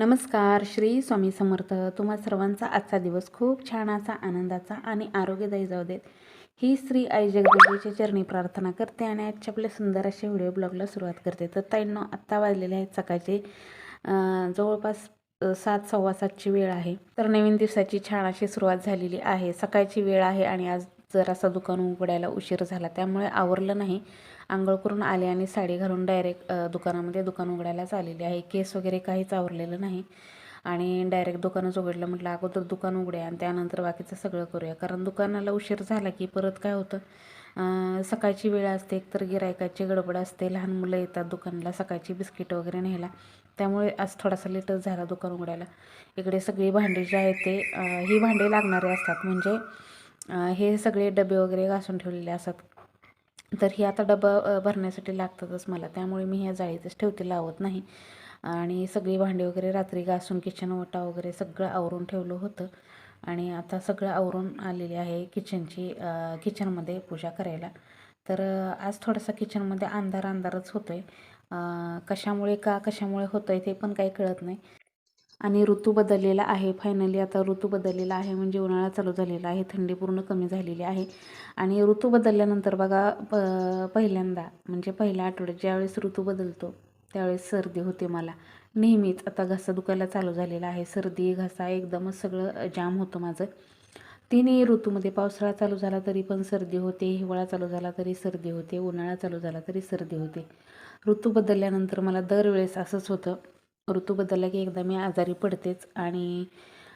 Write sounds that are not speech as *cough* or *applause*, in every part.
नमस्कार श्री स्वामी समर्थ. तुम्हा सर्वांचा आजचा दिवस खूप छान असा आनंदाचा आणि आरोग्यदायी जाऊ देत. ही श्री आई जगदंबेच्या चरणी प्रार्थना करते आणि आजच्या आपल्या सुंदर असे व्हिडिओ ब्लॉगला सुरुवात करते. तर ताईंनो आत्ता वाजलेले आहेत सकाळचे जवळपास सात सव्वा सातची वेळ आहे. तर नवीन दिवसाची छान अशी सुरुवात झालेली आहे. सकाळची वेळ आहे आणि आज जरासा दुकान उघडायला उशीर झाला त्यामुळे आवरलं नाही. आंघोळ करून आले आणि साडी घालून डायरेक्ट दुकानामध्ये दुकान उघडायलाच आलेली आहे. केस वगैरे काहीच आवरलेलं नाही. आणि डायरेक्ट दुकानच उघडलं म्हटलं अगोदर दुकान उघडूया आणि त्यानंतर बाकीचं सगळं करूया. कारण दुकानाला उशीर झाला की परत काय होतं? सकाळची वेळ असते एकतर गिरायकाची गडबड असते लहान मुलं येतात दुकानाला सकाळची बिस्किट वगैरे न्यायला. त्यामुळे आज थोडासा लेटच झाला दुकान उघडायला. इकडे सगळी भांडी जी आहेत ते ही भांडी लागणारे असतात. म्हणजे हे सगळे डबे वगैरे घासून ठेवलेले असतात. तर ही आता डबा भरण्यासाठी लागतातच मला. त्यामुळे मी ह्या जाळीतच ठेवते लावत नाही. आणि सगळी भांडी वगैरे रात्री घासून किचन ओटा वगैरे सगळं आवरून ठेवलं होतं. आणि आता सगळं आवरून आलेली आहे किचनची किचनमध्ये पूजा करायला. तर आज थोडासा किचनमध्ये अंधार अंधारच होतो आहे कशामुळे का कशामुळे होतं आहे ते पण काही कळत नाही. आणि ऋतू बदललेला आहे. फायनली आता ऋतू बदललेला आहे. म्हणजे उन्हाळा चालू झालेला आहे. थंडी पूर्ण कमी झालेली आहे. आणि ऋतू बदलल्यानंतर बघा प पहिल्यांदा म्हणजे पहिल्या आठवड्यात ज्यावेळेस ऋतू बदलतो त्यावेळेस सर्दी होते मला. नेहमीच आता घसा दुखायला चालू झालेला आहे. सर्दी घसा एकदमच सगळं जाम होतं माझं. तिन्ही ऋतूमध्ये पावसाळा चालू झाला तरी पण सर्दी होते. हिवाळा चालू झाला तरी सर्दी होते. उन्हाळा चालू झाला तरी सर्दी होते. ऋतू बदलल्यानंतर मला दरवेळेस असंच होतं. ऋतू बदलला की एकदा मी आजारी पडतेच आणि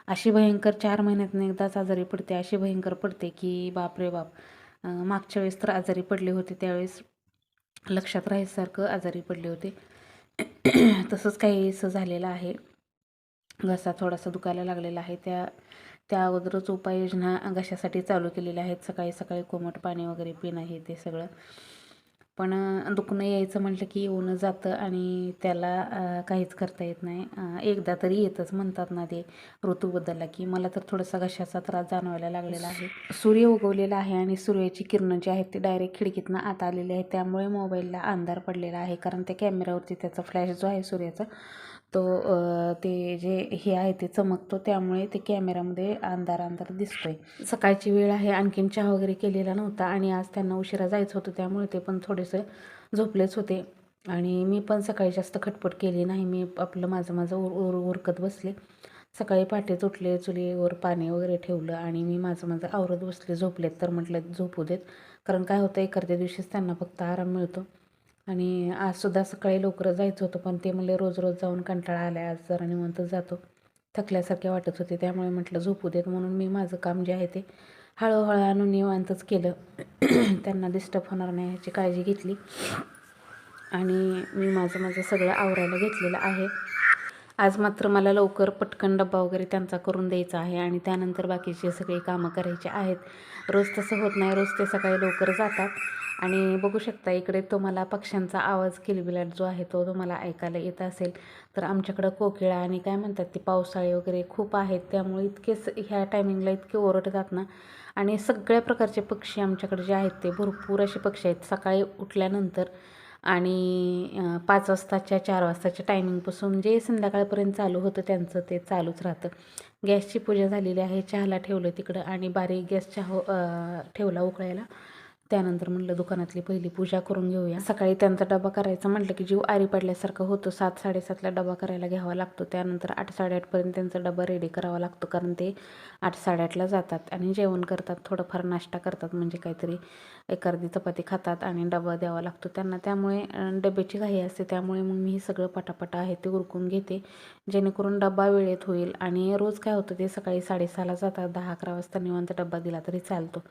अशी भयंकर चार महिन्यातून एकदाच आजारी पडते अशी भयंकर पडते की बाप. रे बाप मागच्या वेळेस तर आजारी पडले होते त्यावेळेस लक्षात राहायसारखं आजारी पडले होते. *clears throat* तसंच काहीसं झालेलं आहे. घसा थोडासा दुखायला लागलेला आहे. त्या त्या अगोदरच उपाययोजना घशासाठी चालू केलेल्या आहेत. सकाळी सकाळी कोमट पाणी वगैरे पिणं हे ते सगळं. पण दुखणं यायचं म्हटलं की येऊन जातं आणि त्याला काहीच करता येत नाही. एकदा तरी येतच म्हणतात ना ते ऋतू बदलला की. मला तर थोडासा घशाचा त्रास जाणवायला लागलेला आहे. सूर्य उगवलेला आहे आणि सूर्याची किरणं जी आहेत ती डायरेक्ट खिडकीतनं आत आलेली आहे त्यामुळे मोबाईलला अंधार पडलेला आहे. कारण त्या कॅमेऱ्यावरती त्याचा फ्लॅश जो आहे सूर्याचा तो ते जे हे आहे ते चमकतो त्यामुळे ते कॅमेऱ्यामध्ये अंधार अंधार दिसतोय. सकाळची वेळ आहे आणखीन चहा वगैरे केलेला नव्हता आणि आज त्यांना उशिरा जायचं होतं त्यामुळे ते पण थोडेसे झोपलेच होते. आणि मी पण सकाळी जास्त खटपट केली नाही मी आपलं माझं माझं उर उर उरकत बसले. सकाळी पहाटेच उठले चुलीवर पाणी वगैरे ठेवलं आणि मी माझं माझं आवरत बसले. झोपलेत तर म्हटलं झोपू देत. कारण काय होतं एखाद्या दिवशीच त्यांना फक्त आराम मिळतो. आणि आजसुद्धा सकाळी लवकर जायचं होतं पण ते म्हणले रोज रोज जाऊन कंटाळा आला आज जरा निवंत जातो. थकल्यासारखे वाटत होते त्यामुळे म्हटलं झोपू देत म्हणून मी माझं काम जे आहे ते हळूहळू आणून निवांतच केलं. *clears throat* त्यांना डिस्टर्ब होणार नाही ह्याची काळजी घेतली. आणि मी माझं माझं सगळं आवरायला घेतलेलं आहे. आज मात्र मला लवकर पटकन डब्बा वगैरे त्यांचा करून द्यायचा आहे आणि त्यानंतर बाकीचे सगळे कामं करायचे आहेत. रोज तसं होत नाही रोज ते सकाळी लवकर जातात. आणि बघू शकता इकडे तुम्हाला पक्ष्यांचा आवाज किलबिलाट जो आहे तो तुम्हाला ऐकायला येत असेल. तर आमच्याकडं कोकिळा आणि काय म्हणतात ते पावसाळे वगैरे खूप आहेत. त्यामुळे इतकेच ह्या टायमिंगला इतके ओरडतात ना. आणि सगळ्या प्रकारचे पक्षी आमच्याकडे जे आहेत ते भरपूर असे पक्षी आहेत. सकाळी उठल्यानंतर आणि पाच वाजताच्या चार वाजताच्या टायमिंगपासून जे संध्याकाळपर्यंत चालू होतं त्यांचं ते चालूच राहतं. गॅसची पूजा झालेली आहे. चहाला ठेवलं तिकडं आणि बारीक गॅस चहा ठेवला उकळायला. त्यानंतर म्हटलं दुकानातली पहिली पूजा करून घेऊया. सकाळी त्यांचा डबा करायचा म्हटलं की जीव आरी पडल्यासारखं होतं. सात साडेसातला डबा करायला घ्यावा लागतो. त्यानंतर आठ साडेआठपर्यंत त्यांचा डबा रेडी करावा लागतो कारण ते आठ साडेआठला जातात आणि जेवण करतात थोडंफार नाश्ता करतात म्हणजे काहीतरी एक अर्धी चपाती खातात आणि डबा द्यावा लागतो त्यांना. त्यामुळे डब्याची घाई असते त्यामुळे मग मी हे सगळं पटापटा आहे ते उरकून घेते जेणेकरून डबा वेळेत होईल आणि रोज काय होतं ते सकाळी साडेसहाला जातात दहा अकरा वाजता निवांत डबा दिला तरी चालतो.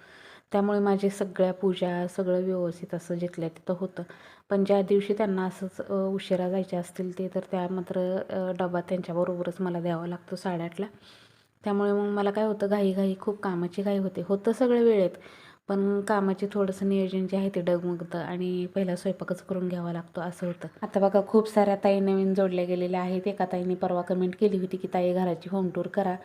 त्यामुळे माझे सगळ्या पूजा सगळं व्यवस्थित असं जिथल्या तिथं होतं. पण ज्या दिवशी त्यांना असंच उशिरा जायचे असतील ते तर त्या मात्र डबा त्यांच्याबरोबरच मला द्यावा लागतो साडेआठला. त्यामुळे मग मला काय होतं घाई घाई खूप कामाची घाई होते. होतं सगळं वेळेत पण कामाचे थोडंसं नियोजन जे आहे ते डगमगतं आणि पहिला स्वयंपाकच करून घ्यावा लागतो असं होतं. आता बघा खूप साऱ्या ताई नवीन जोडल्या गेलेल्या आहेत. एका ताईने परवा कमेंट केली होती की ताई घराची होम टूर करा.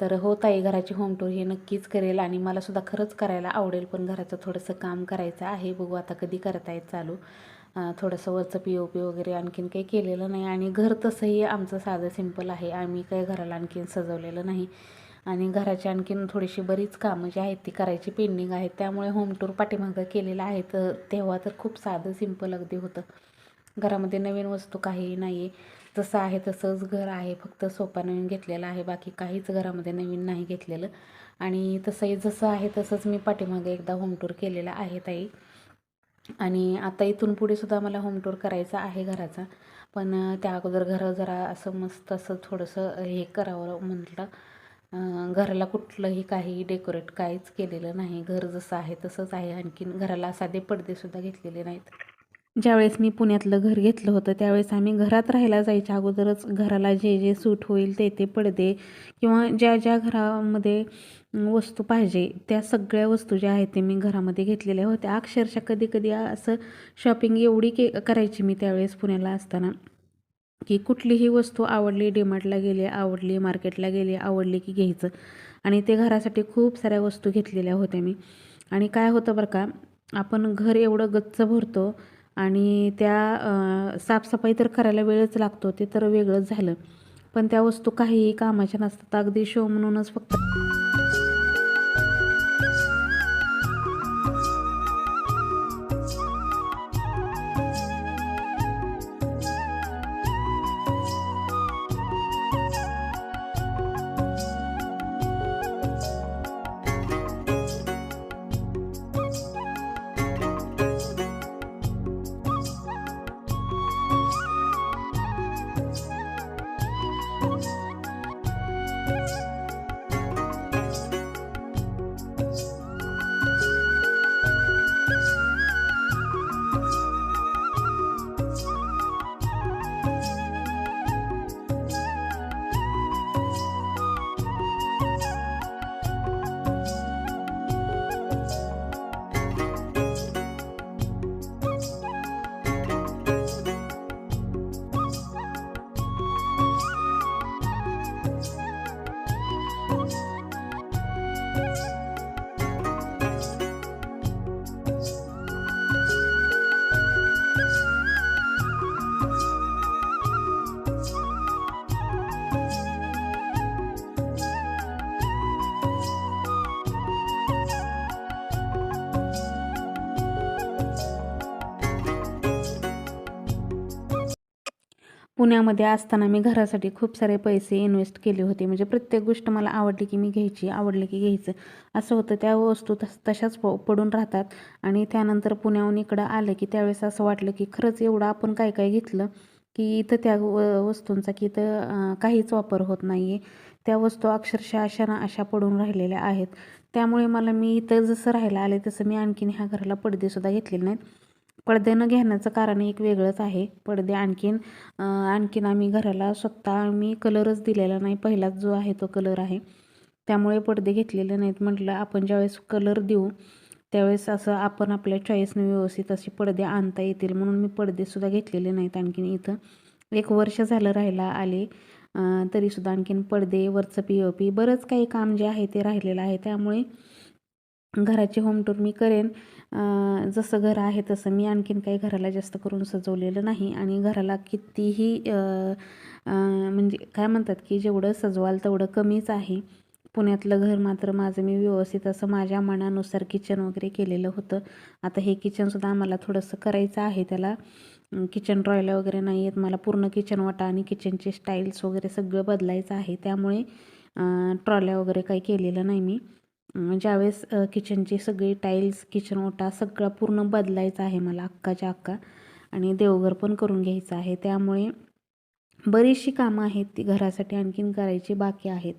तर हो ताई घराची होम टूर हे नक्कीच करेल आणि मला सुद्धा खरंच करायला आवडेल पण घराचं थोडंसं काम करायचं आहे. बघू आता कधी करता येत चालू. थोडंसं वरचं पी ओ पी वगैरे आणखीन काही केलेलं नाही आणि घर तसंही आमचं साधं सिंपल आहे. आम्ही काही घराला आणखीन सजवलेलं नाही. आणि घराची आणखीन थोडीशी बरीच कामं जी आहेत ती करायची पेंडिंग आहेत. त्यामुळे होम टूर पाठीमागं केलेलं आहे. तर तेव्हा तर खूप साधं सिंपल अगदी होतं. घरामध्ये नवीन वस्तू काहीही नाही आहे जसं आहे तसंच घर आहे फक्त सोपा नवीन घेतलेला आहे बाकी काहीच घरामध्ये नवीन नाही घेतलेलं. आणि तसंही जसं आहे तसंच मी पाठीमागे एकदा होम टूर केलेला आहे ताई. आणि आता इथून पुढे सुद्धा मला होम टूर करायचा आहे घराचा. पण त्या अगोदर घरं जरा असं मस्त असं थोडंसं हे करावं म्हटलं. घराला कुठलंही काही डेकोरेट काहीच केलेलं नाही. घर जसं आहे तसंच आहे. आणखीन घराला साधे पडदेसुद्धा घेतलेले नाहीत. ज्यावेळेस मी पुण्यातलं घर घेतलं होतं त्यावेळेस आम्ही घरात राहायला जायच्या अगोदरच घराला जे जे सूट होईल ते ते पडदे किंवा ज्या ज्या घरामध्ये वस्तू पाहिजे त्या सगळ्या वस्तू ज्या आहेत ते मी घरामध्ये घेतलेल्या होत्या. अक्षरशः कधी कधी असं शॉपिंग एवढी के करायची मी त्यावेळेस पुण्याला असताना की कुठलीही वस्तू आवडली डीमार्टला गेली आवडली मार्केटला गेली आवडली की घ्यायचं. आणि ते घरासाठी खूप साऱ्या वस्तू घेतलेल्या होत्या मी. आणि काय होतं बरं का आपण घर एवढं गच्च भरतो आणि त्या साफसफाई तर करायला वेळच लागतो ते तर वेगळंच झालं. पण त्या वस्तू काहीही कामाच्या नसतात. अगदी शो म्हणूनच फक्त पुण्यामध्ये असताना मी घरासाठी खूप सारे पैसे इन्व्हेस्ट केले होते. म्हणजे प्रत्येक गोष्ट मला आवडली की मी घ्यायची आवडली की घ्यायचं. असं होतं. त्या वस्तू तस तशाच प पडून राहतात. आणि त्यानंतर पुण्याहून इकडं आलं की त्यावेळेस असं वाटलं की खरंच एवढं आपण काय काय घेतलं की इथं त्या व वस्तूंचा की इथं काहीच वापर होत नाही आहे त्या वस्तू अक्षरशः अशा ना अशा पडून राहिलेल्या आहेत. त्यामुळे मला मी इथं जसं राहायला आले तसं मी आणखीन ह्या घराला पडदेसुद्धा घेतलेले नाहीत. पडदे न घेण्याचं कारण एक वेगळंच आहे. पडदे आणखीन आणखीन आम्ही घराला स्वतः मी कलरच दिलेला नाही. पहिलाच जो आहे तो कलर आहे. त्यामुळे पडदे घेतलेले नाहीत. म्हटलं आपण ज्यावेळेस कलर देऊ त्यावेळेस असं आपण आपल्या चॉईसने व्यवस्थित असे पडदे आणता येतील. म्हणून मी पडदेसुद्धा घेतलेले नाहीत आणखीन इथं. एक वर्ष झालं राहायला आले तरीसुद्धा आणखीन पडदे वरचं पी ओ पी बरंच काही काम जे आहे ते राहिलेलं आहे. त्यामुळे घराचे होम टूर मी करेन. जसं घर आहे तसं मी आणखीन काही घराला जास्त करून सजवलेलं नाही. आणि घराला कितीही म्हणजे काय म्हणतात की जेवढं सजवाल तेवढं कमीच आहे. पुण्यातलं घर मात्र माझं मी व्यवस्थित असं माझ्या मनानुसार किचन वगैरे केलेलं होतं. आता हे किचनसुद्धा आम्हाला थोडंसं करायचं आहे. त्याला किचन रॉयला वगैरे नाही आहेत मला पूर्ण किचन वाटा आणि किचनचे स्टाईल्स वगैरे सगळं बदलायचं आहे. त्यामुळे ट्रॉल्या वगैरे काही केलेलं नाही मी. ज्यावेळेस किचनची सगळी टाईल्स किचन ओटा सगळं पूर्ण बदलायचं आहे मला अक्काच्या अक्का आणि देवघर पण करून घ्यायचं आहे. त्यामुळे बरीचशी कामं आहेत ती घरासाठी आणखीन करायची बाकी आहेत.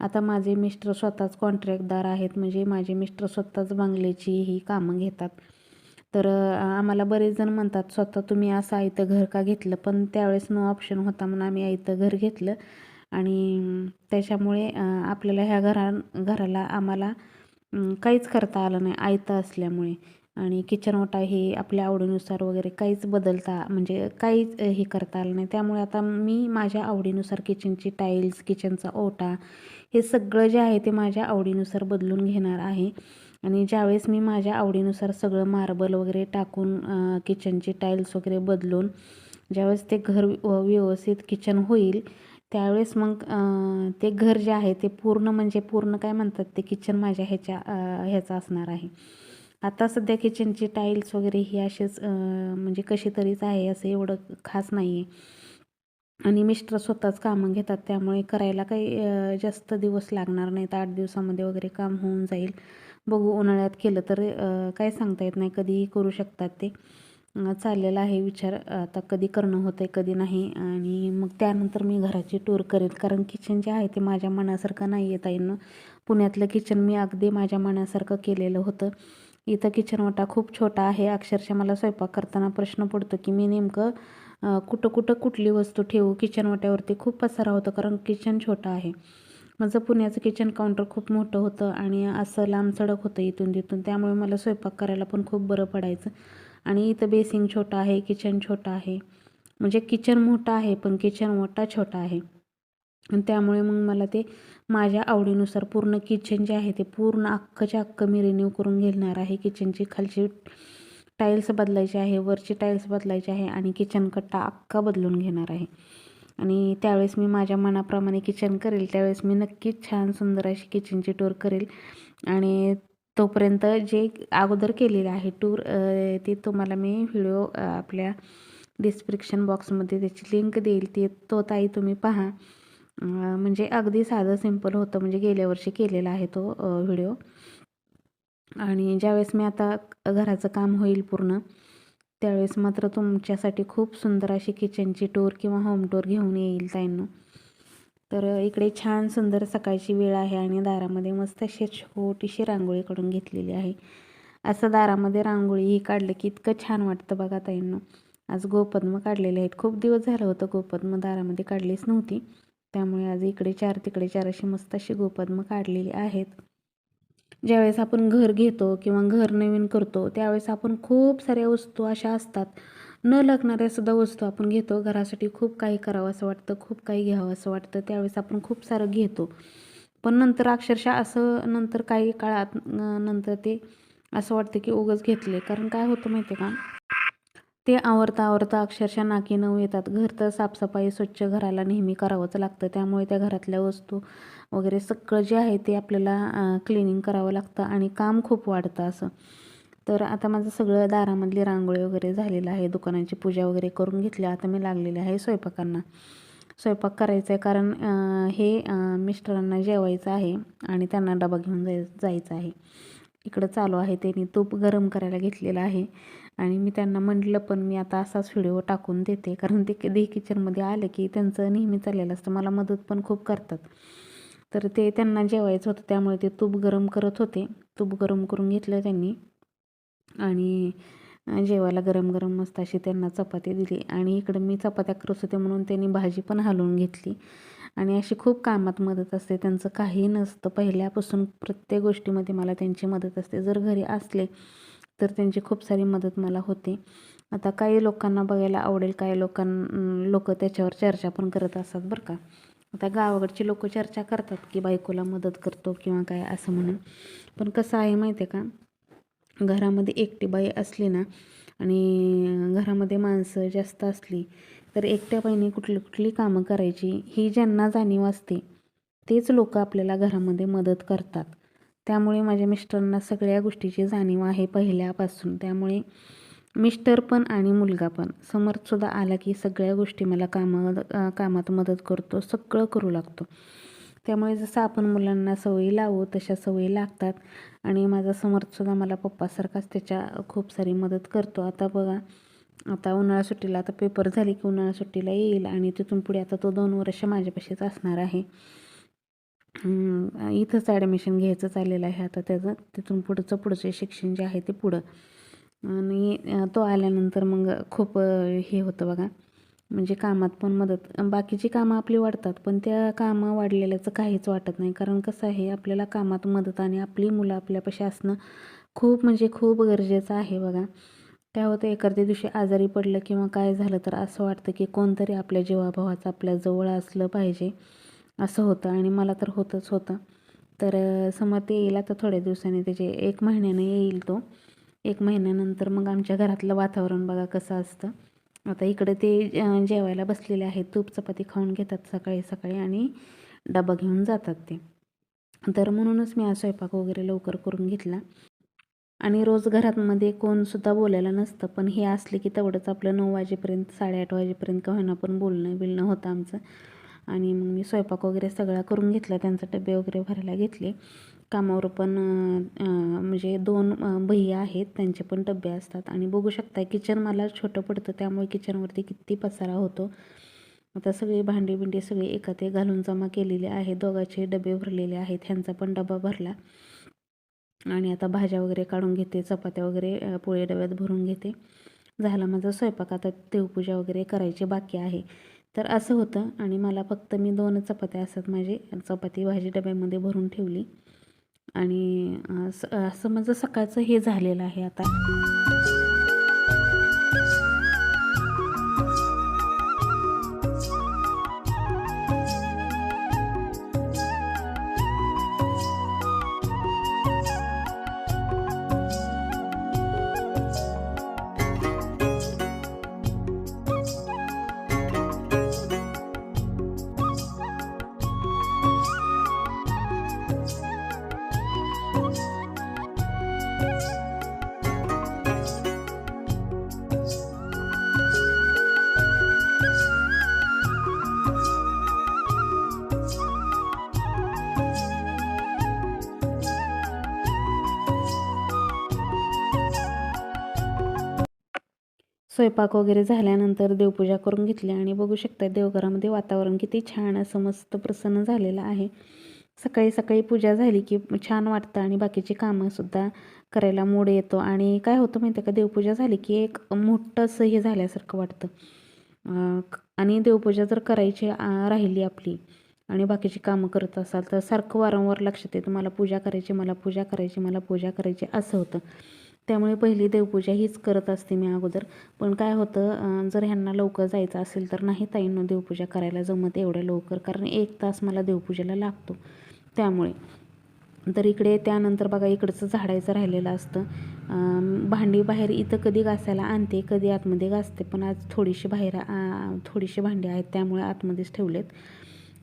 आता माझे मिस्टर स्वतःच कॉन्ट्रॅक्टदार आहेत. म्हणजे माझे मिस्टर स्वतःच बंगल्याची ही कामं घेतात. तर आम्हाला बरेच जण म्हणतात स्वतः तुम्ही असं आयतं घर का घेतलं? पण त्यावेळेस नो ऑप्शन होता म्हणून आम्ही आयतं घर घेतलं. आणि त्याच्यामुळे आपल्याला ह्या घरा घराला आम्हाला काहीच करता आलं नाही आयतं असल्यामुळे. आणि किचन ओटा हे आपल्या आवडीनुसार वगैरे काहीच बदलता म्हणजे काहीच हे करता आलं नाही. त्यामुळे आता मी माझ्या आवडीनुसार किचनची टाईल्स किचनचा ओटा हे सगळं जे आहे ते माझ्या आवडीनुसार बदलून घेणार आहे. आणि ज्यावेळेस मी माझ्या आवडीनुसार सगळं मार्बल वगैरे टाकून किचनची टाईल्स वगैरे बदलून ज्यावेळेस ते घर व्यवस्थित किचन होईल त्यावेळेस मग ते घर जे आहे ते पूर्ण म्हणजे पूर्ण काय म्हणतात ते किचन माझ्या ह्याच्या ह्याचा ह्याचं असणार आहे. आता सध्या किचनची टाईल्स वगैरे ही असेच म्हणजे कशी तरीच आहे असं एवढं खास नाही आहे आणि मिस्टर स्वतःच कामं घेतात त्यामुळे करायला काही जास्त दिवस लागणार नाहीत. आठ दिवसामध्ये वगैरे काम होऊन जाईल. बघू उन्हाळ्यात केलं तर काय सांगता येत नाही. कधीही करू शकतात ते. चाललेला आहे विचार. आता कधी करणं होतं आहे कधी नाही. आणि मग त्यानंतर मी घराची टूर करेन. कारण किचन जे आहे ते माझ्या मनासारखं नाही आहे ताईंनो. पुण्यातलं किचन मी अगदी माझ्या मनासारखं केलेलं होतं. इथं किचन वाटा खूप छोटा आहे. अक्षरशः मला स्वयंपाक करताना प्रश्न पडतो की मी नेमकं कुठं कुठं कुठली वस्तू ठेवू? किचन वाट्यावरती खूप पसारा होतं कारण किचन छोटं आहे. माझं पुण्याचं किचन काउंटर खूप मोठं होतं आणि असं लांब सडक होतं इथून तिथून. त्यामुळे मला स्वयंपाक करायला पण खूप बरं पडायचं. आणि इथं बेसिंग छोटं आहे किचन छोटं आहे. म्हणजे किचन मोठं आहे पण किचन मोठा छोटा आहे. आणि त्यामुळे मग मला ते माझ्या आवडीनुसार पूर्ण किचन जे आहे ते पूर्ण अख्खच्या अख्खं मी रिन्यू करून घेणार आहे. किचनची खालची टाईल्स बदलायची आहे वरची टाईल्स बदलायची आहे आणि किचन कट्टा अख्खा बदलून घेणार आहे. आणि त्यावेळेस मी माझ्या मनाप्रमाणे किचन करेल त्यावेळेस मी नक्कीच छान सुंदर अशी किचनची टूर करेल. आणि तोपर्यंत जे अगोदर केलेले आहे टूर ते तुम्हाला मी व्हिडिओ आपल्या डिस्क्रिप्शन बॉक्समध्ये त्याची लिंक देईल. ते तो ताई तुम्ही पहा. म्हणजे अगदी साधं सिंपल होतं. म्हणजे गेल्या वर्षी केलेला आहे तो व्हिडिओ आणि ज्यावेळेस मी आता घराचं काम होईल पूर्ण त्यावेळेस मात्र तुमच्यासाठी खूप सुंदर अशी किचनची टूर किंवा होम टूर घेऊन येईल ताईंनो. तर इकडे छान सुंदर सकाळची वेळ आहे आणि दारामध्ये मस्त अशी छोटीशी रांगोळी काढून घेतलेली आहे. असं दारामध्ये रांगोळी ही काढलं की इतकं छान वाटतं बघा ताईंनो. आज गोपद्म काढलेले आहेत. खूप दिवस झालं होतं गोपद्म दारामध्ये काढलीच नव्हती. त्यामुळे आज इकडे चार तिकडे चार अशी मस्त अशी गोपद्म काढलेली आहेत. ज्यावेळेस आपण घर घेतो किंवा घर नवीन करतो त्यावेळेस आपण खूप साऱ्या वस्तू अशा असतात न लागणाऱ्या सुद्धा वस्तू आपण घेतो. घरासाठी खूप काही करावं असं वाटतं खूप काही घ्यावं असं वाटतं. त्यावेळेस आपण खूप सारं घेतो. पण नंतर अक्षरशः असं नंतर काही काळात नंतर ते असं वाटतं की उगच घेतले कारण काय होतं माहिती आहे का? ते आवरता आवरता अक्षरशः नाकी नऊ येतात. घर तर साफसफाई स्वच्छ घराला नेहमी करावंच लागतं. त्यामुळे त्या घरातल्या वस्तू वगैरे सगळं जे आहे ते आपल्याला क्लिनिंग करावं लागतं आणि काम खूप वाढतं असं. तर आता माझं सगळं दारामधली रांगोळी वगैरे झालेलं आहे. दुकानाची पूजा वगैरे करून घेतली. आता मी लागलेले आहे स्वयंपाकांना. स्वयंपाक करायचा आहे कारण हे मिस्टरांना जेवायचं आहे आणि त्यांना डबा घेऊन जाय जायचं आहे. इकडं चालू आहे. त्यांनी तूप गरम करायला घेतलेलं आहे आणि मी त्यांना म्हटलं पण मी आता असाच व्हिडिओ टाकून देते. कारण ते दे किचनमध्ये आलं की त्यांचं नेहमी चाललेलं असतं. मला मदत पण खूप करतात. तर ते त्यांना जेवायचं होतं. त्यामुळे ते तूप गरम करत होते. तूप गरम करून घेतलं त्यांनी. आणि जेवायला गरम गरम मस्त अशी त्यांना चपाती दिली. आणि इकडं मी चपात्या करत होते म्हणून त्यांनी भाजी पण हलवून घेतली. आणि अशी खूप कामात मदत असते. त्यांचं काही नसतं. पहिल्यापासून प्रत्येक गोष्टीमध्ये मला त्यांची मदत असते. जर घरी असले तर त्यांची खूप सारी मदत मला होते. आता काही लोकांना बघायला आवडेल. काही लोकां लोक त्याच्यावर चर्चा पण करत असतात बरं का. आता गावाकडची लोक चर्चा करतात की बायकोला मदत करतो किंवा काय असं म्हणून. पण कसं आहे माहिती आहे का? घरामध्ये एकटी बाई असली ना आणि घरामध्ये माणसं जास्त असली तर एकट्या बाईने कुठली कुठली कामं करायची ही ज्यांना जाणीव असते तेच लोक आपल्याला घरामध्ये मदत करतात. त्यामुळे माझ्या मिस्टरांना सगळ्या गोष्टीची जाणीव आहे पहिल्यापासून. त्यामुळे मिस्टर पण आणि मुलगा पण समर्थसुद्धा आला की सगळ्या गोष्टी मला कामा कामात मदत करतो सगळं करू लागतो. त्यामुळे जसं आपण मुलांना सवयी लावू तशा सवयी लागतात. आणि माझा समर्थसुद्धा मला पप्पासारखाच त्याच्या खूप सारी मदत करतो. आता बघा आता उन्हाळा सुट्टीला आता पेपर झाले की उन्हाळा सुट्टीला येईल आणि तिथून पुढे आता तो दोन वर्ष माझ्यापाशीच असणार आहे. इथंच ॲडमिशन घ्यायचं चाललेलं आहे आता त्याचं. तिथून पुढचं पुढचं शिक्षण जे आहे ते पुढं. आणि तो आल्यानंतर मग खूप हे होतं बघा. म्हणजे कामात पण मदत बाकीची कामं आपली वाढतात पण त्या कामं वाढलेल्याचं काहीच वाटत नाही. कारण कसं आहे आपल्याला कामात मदत आणि आपली मुलं आपल्यापाशी असणं खूप म्हणजे खूप गरजेचं आहे बघा. काय होतं एखाद्या दिवशी आजारी पडलं किंवा काय झालं तर असं वाटतं की कोणतरी आपल्या जीवाभावाचं आपल्या जवळ असलं पाहिजे. असं होतं आणि मला तर होतंच होतं. तर समोर ते येईल आता थोड्या दिवसांनी त्याचे एक महिन्यानं येईल तो. एक महिन्यानंतर मग आमच्या घरातलं वातावरण बघा कसं असतं. आता इकडे ते जेवायला बसलेले आहेत. तूप चपाती खाऊन घेतात सकाळी सकाळी आणि डबा घेऊन जातात ते. तर म्हणूनच मी हा स्वयंपाक वगैरे लवकर करून घेतला. आणि रोज घरातमध्ये कोणसुद्धा बोलायला नसतं. पण हे असले की तेवढंच आपलं नऊ वाजेपर्यंत साडेआठ वाजेपर्यंत का होईना पण बोलणं बिलणं होतं आमचं. आणि मग मी स्वयंपाक वगैरे सगळा करून घेतला. त्यांचा डबे वगैरे भरायला घेतले. कामावर पण म्हणजे दोन भैया आहेत त्यांचे पण डबे असतात. आणि बघू शकता किचन मला छोटं पडतं त्यामुळे किचनवरती किती पसारा होतो. आता सगळी भांडी बिंडी सगळी एका ते घालून जमा केलेले आहे दोघांचे डबे भरलेले आहेत ह्यांचा पण डबा भरला. आणि आता भाज्या वगैरे काढून घेते चपात्या वगैरे पोळी डब्यात भरून घेते. झाला माझा स्वयंपाक आता देवपूजा वगैरे करायची बाकी आहे. तर असं होतं आणि मला फक्त मी दोन चपात्या असतात माझे चपाती भाजी डब्यामध्ये भरून ठेवली. आणि असं माझं सकाळचं हे झालेलं आहे आता. स्वयंपाक वगैरे झाल्यानंतर देवपूजा करून घेतली आणि बघू शकता देवघरामध्ये वातावरण किती छान असं मस्त प्रसन्न झालेलं आहे. सकाळी सकाळी पूजा झाली की छान वाटतं आणि बाकीची कामंसुद्धा करायला मूड येतो. आणि काय होतं माहिती आहे का? देवपूजा झाली की एक मोठं असं हे झाल्यासारखं वाटतं. आणि देवपूजा जर करायची आ, राहिली आपली आणि बाकीची कामं करत असाल तर सारखं वारंवार लक्षात येतं मला पूजा करायची मला पूजा करायची मला पूजा करायची असं होतं. त्यामुळे पहिली देवपूजा हीच करत असते मी अगोदर. पण काय होतं जर ह्यांना लवकर जायचं असेल तर नाही ताईंनो देवपूजा करायला जमत एवढ्या लवकर कारण एक तास मला देवपूजेला लागतो. त्यामुळे. तर इकडे त्यानंतर बघा इकडचं झाडायचं राहिलेलं असतं. भांडी बाहेर इथं कधी घासायला आणते कधी आतमध्ये घासते पण आज थोडीशी बाहेर थोडीशी भांडी आहेत त्यामुळे आतमध्येच ठेवलेत.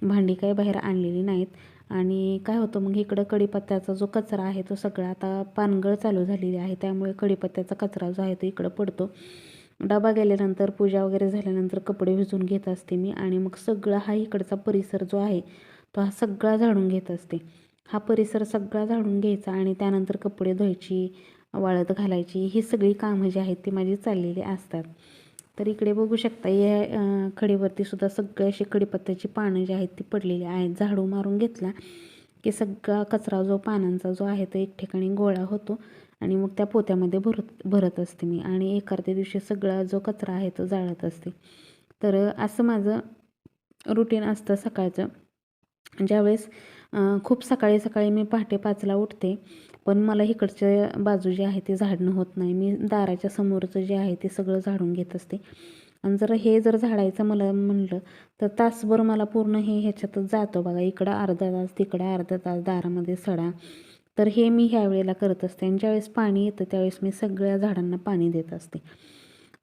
भांडी काही बाहेर आणलेली नाहीत. आणि काय होतं मग इकडं कढीपत्त्याचा जो कचरा आहे तो सगळा आता पानगळ चालू झालेली आहे त्यामुळे कढीपत्त्याचा कचरा जो आहे तो इकडं पडतो. डबा गेल्यानंतर पूजा वगैरे झाल्यानंतर कपडे भिजून घेत असते मी आणि मग सगळा हा इकडचा परिसर जो आहे तो हा सगळा झाडून घेत असते. हा परिसर सगळा झाडून घ्यायचा आणि त्यानंतर कपडे धुवायची वाळत घालायची ही सगळी कामं जी आहेत ती माझी चाललेली असतात. तर इकडे बघू शकता या खडीवरती सुद्धा सगळे अशी कडीपत्त्याची पानं जी आहेत ती पडलेली आहेत. झाडू मारून घेतला की सगळा कचरा जो पानांचा जो आहे तो एक ठिकाणी गोळा होतो आणि मग त्या पोत्यामध्ये भरत भरत असते मी. आणि एक अर्ध्या दिवशी सगळा जो कचरा आहे तो जाळत असते. तर असं माझं रुटीन असतं सकाळचं. ज्यावेळेस खूप सकाळी सकाळी मी पहाटे पाचला उठते पण मला इकडच्या बाजू जी आहे ते झाडणं होत नाही. मी दाराच्या समोरचं जे आहे ते सगळं झाडून घेत असते. आणि जर हे जर झाडायचं मला म्हणलं तर तासभर मला पूर्ण हे ह्याच्यातच जातो बघा. इकडं अर्धा तास तिकडं अर्धा तास दारामध्ये सडा. तर हे मी ह्या वेळेला करत असते. आणि ज्यावेळेस पाणी येतं त्यावेळेस मी सगळ्या झाडांना पाणी देत असते.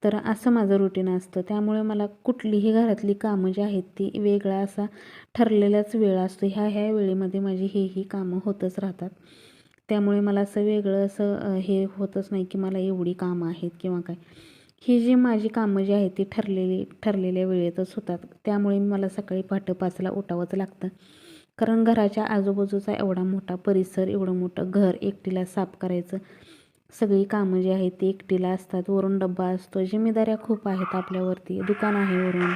तर असं माझं रुटीन असतं. त्यामुळे मला कुठलीही घरातली कामं जी आहेत ती वेगळा असा ठरलेलाच वेळ असतो. ह्या ह्या वेळेमध्ये माझी ही ही कामं होतच राहतात. त्यामुळे मला असं वेगळं असं हे होतच नाही की मला एवढी कामं आहेत किंवा काय. ही जी माझी कामं जी आहेत ती ठरलेली ठरलेल्या वेळेतच होतात. त्यामुळे मला सकाळी पहाटे पाचला उठावंच लागतं. कारण घराच्या आजूबाजूचा एवढा मोठा परिसर एवढं मोठं घर एकटीला साफ करायचं सगळी कामं जी आहेत ती एकटीला असतात. वरून डब्बा असतो. जिम्मेदाऱ्या खूप आहेत आपल्यावरती. दुकान आहे वरून.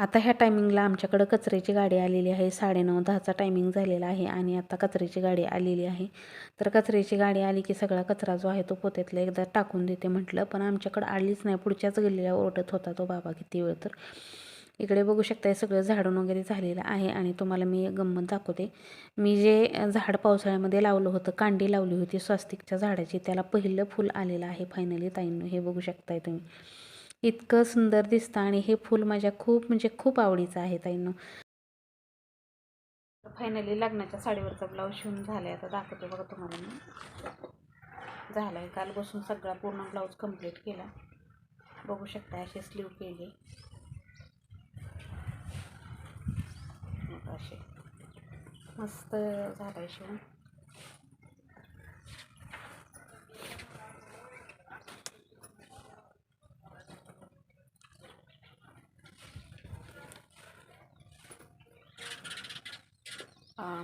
आता ह्या टायमिंगला आमच्याकडं कचऱ्याची गाडी आलेली आहे. साडेनऊ दहाचा टायमिंग झालेला आहे आणि आता कचऱ्याची गाडी आलेली आहे. तर कचऱ्याची गाडी आली की सगळा कचरा जो आहे तो पोत्यातला एकदा टाकून देते म्हटलं. पण आमच्याकडं आलीच नाही. पुढच्याच गल्लीला ओरडत होता तो बाबा किती वेळ तर. इकडे बघू शकता सगळं झाडून वगैरे झालेलं आहे आणि तुम्हाला मी गंमत दाखवते. मी जे झाड पावसाळ्यामध्ये लावलं होतं कांडी लावली होती स्वास्तिकच्या झाडाची त्याला पहिलं फूल आलेलं आहे फायनली ताईंनो. हे बघू शकताय तुम्ही. इतकं सुंदर दिसतं आणि हे फूल माझ्या खूप म्हणजे खूप आवडीचं आहे ताईंनो. फायनली लग्नाच्या साडीवरचा ब्लाऊज शिवून झालाय. आता दाखवते बघा तुम्हाला मी. झालाय. काल बसून सगळा पूर्ण ब्लाऊज कंप्लीट केला. बघू शकता असे स्लीव केले. असे. मस्त झालाय शिवून.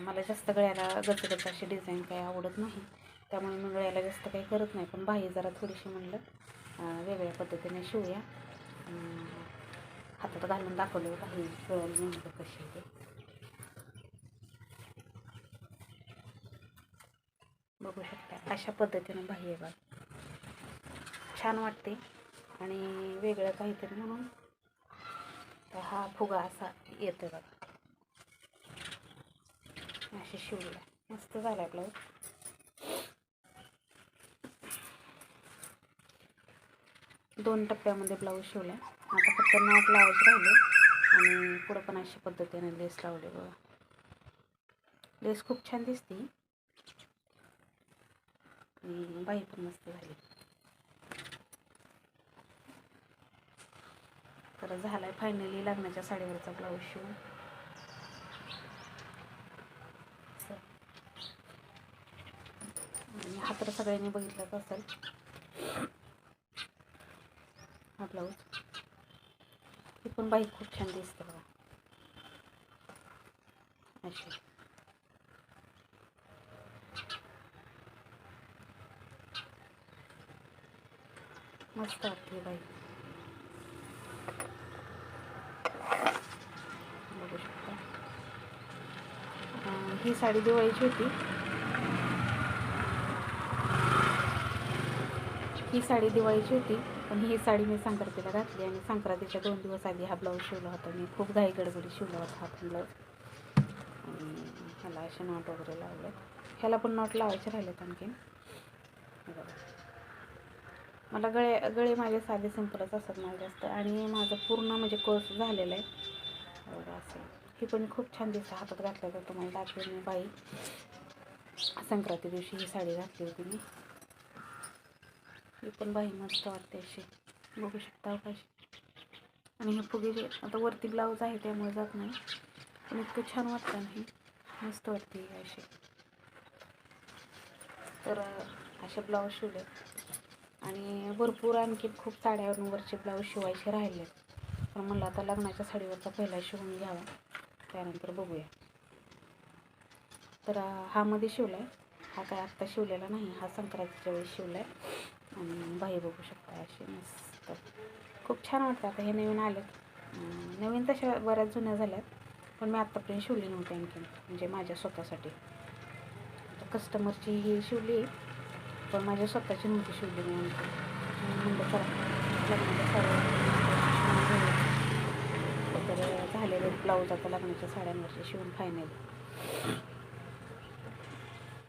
मला जास्त गळ्याला गचगच अशी डिझाईन काही आवडत नाही. त्यामुळे मी गळ्याला जास्त काही करत नाही. पण बाही जरा थोडीशी म्हणलं वेगळ्या पद्धतीने शिवूया. हातात घालून दाखवलं बाही गळ्याला नेमकं कशी आहे ते. बघू शकता अशा पद्धतीने बाही आहे बघ. छान वाटते. आणि वेगळं काहीतरी म्हणून हा फुगा असा येतो बघा. अशी शिवला. मस्त झाला ब्लाऊज दोन टप्प्यामध्ये ब्लाऊज शिवला. आता फक्त नॉट ब्लाऊज राहिले. आणि पुढं पण अशा पद्धतीने लेस लावले बघा. लेस खूप छान दिसते. आणि बाई पण मस्त झाली. तर झालाय फायनली लग्नाच्या साडीवरचा ब्लाऊज शिवून असं. आणि हा तर सगळ्यांनी बघितलंच असेल. हा ब्लाऊज ही पण बाई खूप छान दिसते बघा. अशी. मस्त वाटते बाई. बघू शकता. ही साडी दिवाळीची होती. ही साडी दिवाळीची होती पण ही साडी मी संक्रांतीला घातली आणि संक्रांतीच्या दोन दिवस आधी हा ब्लाऊज शिवला होता. मी खूप घाई गडबडी शिवला होता हा पण ब्लाऊज आणि ह्याला असे नॉट वगैरे लावले. ह्याला पण नॉट लावायचे राहिलेत आणखीन. मला गळे गळे माझे साधे सिंपलच असतात मला जास्त. आणि माझं पूर्ण म्हणजे कोर्स झालेला आहे. असं. ही पण खूप छान दिसतं. हातात घातलं तर तुम्हाला दाखवेन मी बाई. संक्रांती दिवशी ही साडी घातली होती मी. ही पण बाई मस्त वाटते अशी. बघू शकता कशी आणि हे फुगे जे आता वरती ब्लाऊज आहे त्यामुळे जात नाही. पण इतकं छान वाटतं नाही मस्त वाटते ही अशी. तर असे ब्लाऊज शिवले. आणि भरपूर आणखी खूप साड्यांवरचे ब्लाऊज शिवायचे राहिले. पण म्हणलं आता लग्नाच्या साडीवरचा पहिला शिवून घ्यावा. त्यानंतर बघूया. तर हा मध्ये शिवला आहे हा काय आत्ता शिवलेला नाही. हा संक्रांतीच्या वेळेस शिवला आहे आणि बाई बघू शकता अशी मस्त. खूप छान वाटतं आता हे नवीन आलेत नवीन तशा बऱ्याच जुन्या झाल्यात पण मी आत्तापर्यंत शिवली नव्हती आणखीन म्हणजे माझ्या स्वतःसाठी. कस्टमरची ही शिवली पण माझ्या स्वतःची नव्हती शिवली मी आणखी म्हणलं चला लग्नाच्या साड्या तर झालेले ब्लाऊज आता लग्नाच्या साड्यांवरचे शिवून फायनल